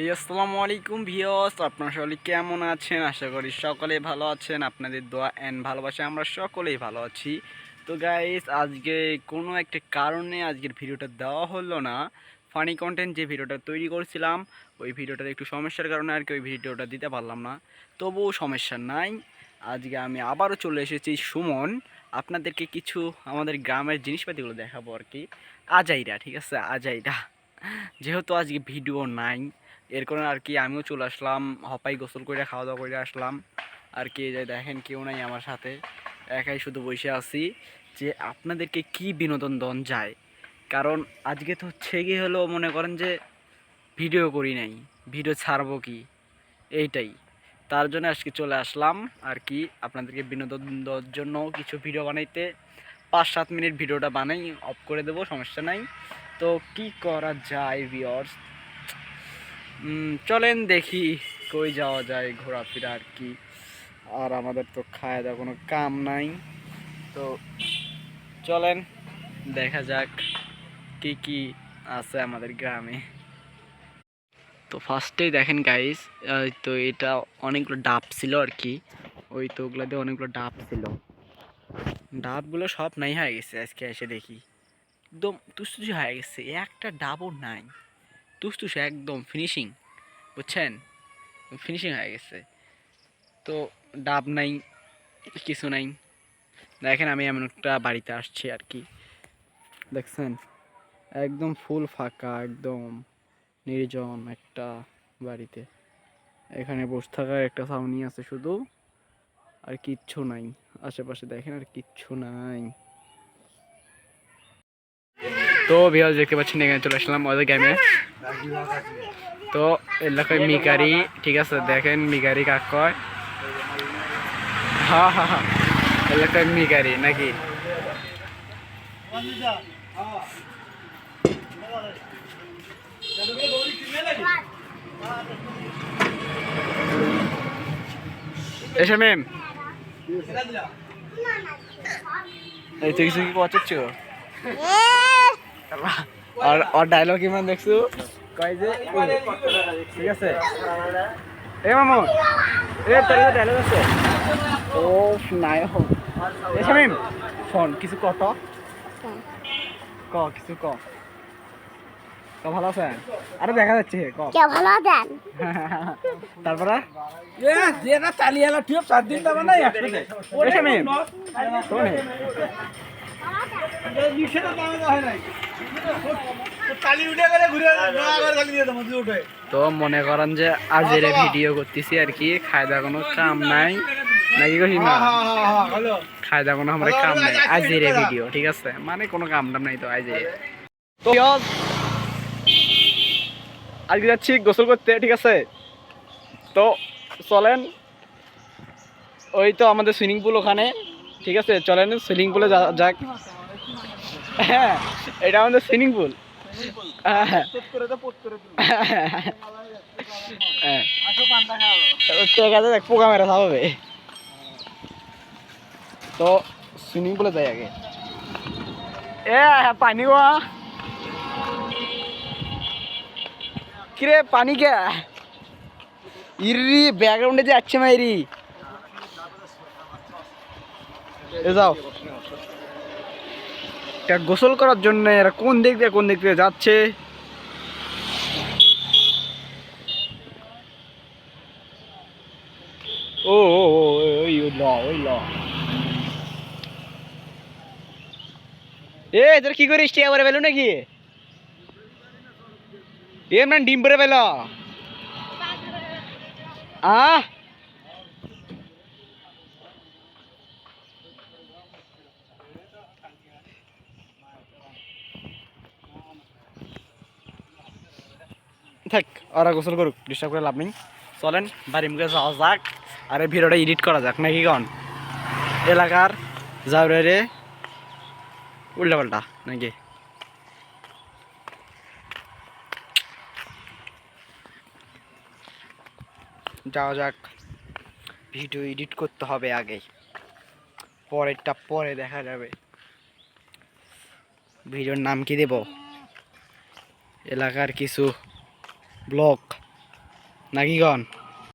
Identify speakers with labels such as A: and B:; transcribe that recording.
A: এই আসসালামু আলাইকুম ভিওস আপনারা সকলে কেমন আছেন? আশা করি সকলে ভালো আছেন। আপনাদের দোয়া অ্যান্ড ভালোবাসা আমরা সকলেই ভালো আছি। তো গাইস আজকে কোনো একটা কারণে আজকের ভিডিওটা দেওয়া হলো না। ফানি কন্টেন্ট যে ভিডিওটা তৈরি করছিলাম, ওই ভিডিওটার একটু সমস্যার কারণে আর কি ওই ভিডিওটা দিতে পারলাম না। তবুও সমস্যা নাই। আজকে আমি আবারও চলে এসেছি সুমন। আপনাদেরকে কিছু আমাদের গ্রামের জিনিসপাতিগুলো দেখাবো আর কি। আজাইরা, ঠিক আছে? আজাইরা। যেহেতু আজকে ভিডিও নাই এর কারণে আর কি আমিও চলে আসলাম, হপাই গোসল করে খাওয়া দাওয়া করে আসলাম। আর কি যে দেখেন কেউ নাই আমার সাথে, একাই শুধু বসে আছি যে আপনাদেরকে কি বিনোদন দন যায়। কারণ আজকে তো হচ্ছে কি হলো, মনে করেন যে ভিডিও করি নাই, ভিডিও ছাড়বো কি? এইটাই। তার জন্য আজকে চলে আসলাম আর কি আপনাদেরকে বিনোদন দেওয়ার জন্য কিছু ভিডিও বানাইতে। পাঁচ সাত মিনিট ভিডিওটা বানাই, অফ করে দেবো, সমস্যা নাই। তো কি করা যায় ভিওর্স চলেন দেখি কই যাওয়া যায় ঘোরাফেরা আর কি। আর আমাদের তো খাওয়া দাওয়া কোনো কাম নাই। তো চলেন, দেখা যাক কি কি আছে আমাদের গ্রামে। তো ফার্স্টেই দেখেন গাইস তো এটা অনেকগুলো ডাব ছিল আর কি। ওই তো ওগুলোতে অনেকগুলো ডাব ছিল। ডাবগুলো সব নাই হয়ে গেছে, আজকে এসে দেখি। একদম তুসতুসি হয়ে গেছে, একটা ডাবও নাই। তুসতুসে একদম ফিনিশিং বুঝছেন? ফিনিশিং হয়ে গেছে। তো ডাব নাই, কিছু নাই। দেখেন আমি এমন একটা বাড়িতে আসছি আর কি। দেখছেন? একদম ফুল ফাঁকা, একদম নির্জন একটা বাড়িতে। এখানে বসে থাকার একটা ছাউনি আছে শুধু, আর কিচ্ছু নাই। আশেপাশে দেখেন আর কিচ্ছু নাই। তো বিহার দেখতে পাচ্ছেন, এখানে চলে আসলাম ওদের গেমে তো এলাকায় মিকারি, ঠিক আছে, দেখেন মিকারি কাক কয় হ্যাঁ হ্যাঁ হ্যাঁ এলাকায় মিকারি, নাকি? এসে ম্যাম এই তুই কিছু কি পচাচ্ছ? আর আর ডায়লগ ইমান দেখছ? কয় যে ঠিক আছে। এ মামু এ তোর ডায়লগ আছে। ও নাই হোক এ শামিম শোন কিছু কত ক কিছু ক। ক ভালো আছে? আরে দেখা যাচ্ছে ক।
B: কে ভালো আছেন?
A: তারপরে
C: এ যেটা চালিয়ে এলো ঠিক চার দিন যাবে না দেয়
A: এ শামিম শোন
C: নিষেধ দামে হয় নাই।
A: তো মনে করেন যে আজের ভিডিও করতেছি আর কি খায় দাওয়া কোনো কাম নাই। নাকি কহি না?
C: হ্যালো
A: খায় দাওয়া কোনো আমার কাম নাই, আজের ভিডিও ঠিক আছে? মানে কোনো কাম টাম নাই তো আজে আজকে যাচ্ছি গোসল করতে, ঠিক আছে? তো চলেন, ওই তো আমাদের সুইমিং পুল ওখানে, ঠিক আছে? চলেন সুইমিং পুলে যাক। হ্যাঁ এটা আমাদের সুইমিং পুল হ্যাঁ হ্যাঁ। আছে দেখ পোকা মেরে খাওয়াবে তো সুইমিং পুলে যাই আগে। এ পানি গোয়া কিরে পানি কে? ইরি ব্যাকগ্রাউন্ডে যে আছে মাইরি যাও। এটা গোসল করার জন্য এরা কোন দিক দিয়ে কোন দিক দিয়ে যাচ্ছে? ও ওই ল ওই, ল। এ তোর কি করিস? করে পেল নাকি? এ মানে ডিম পরে পেল আহ? থাক, ওরা গোসল করুক ডিস্টার্ব করে লাভ নেই। চলেন, বাড়ি মুখে যাওয়া যাক, আর এই ভিডিওটা এডিট করা যাক, নাকি কন? এলাকার যাওয়ারে উল্টা পাল্টা নাকি? যাওয়া যাক, ভিডিও এডিট করতে হবে আগে। পরেরটা পরে দেখা যাবে। ভিডিওর নাম কি দেব? এলাকার কিছু ব্লক নাকি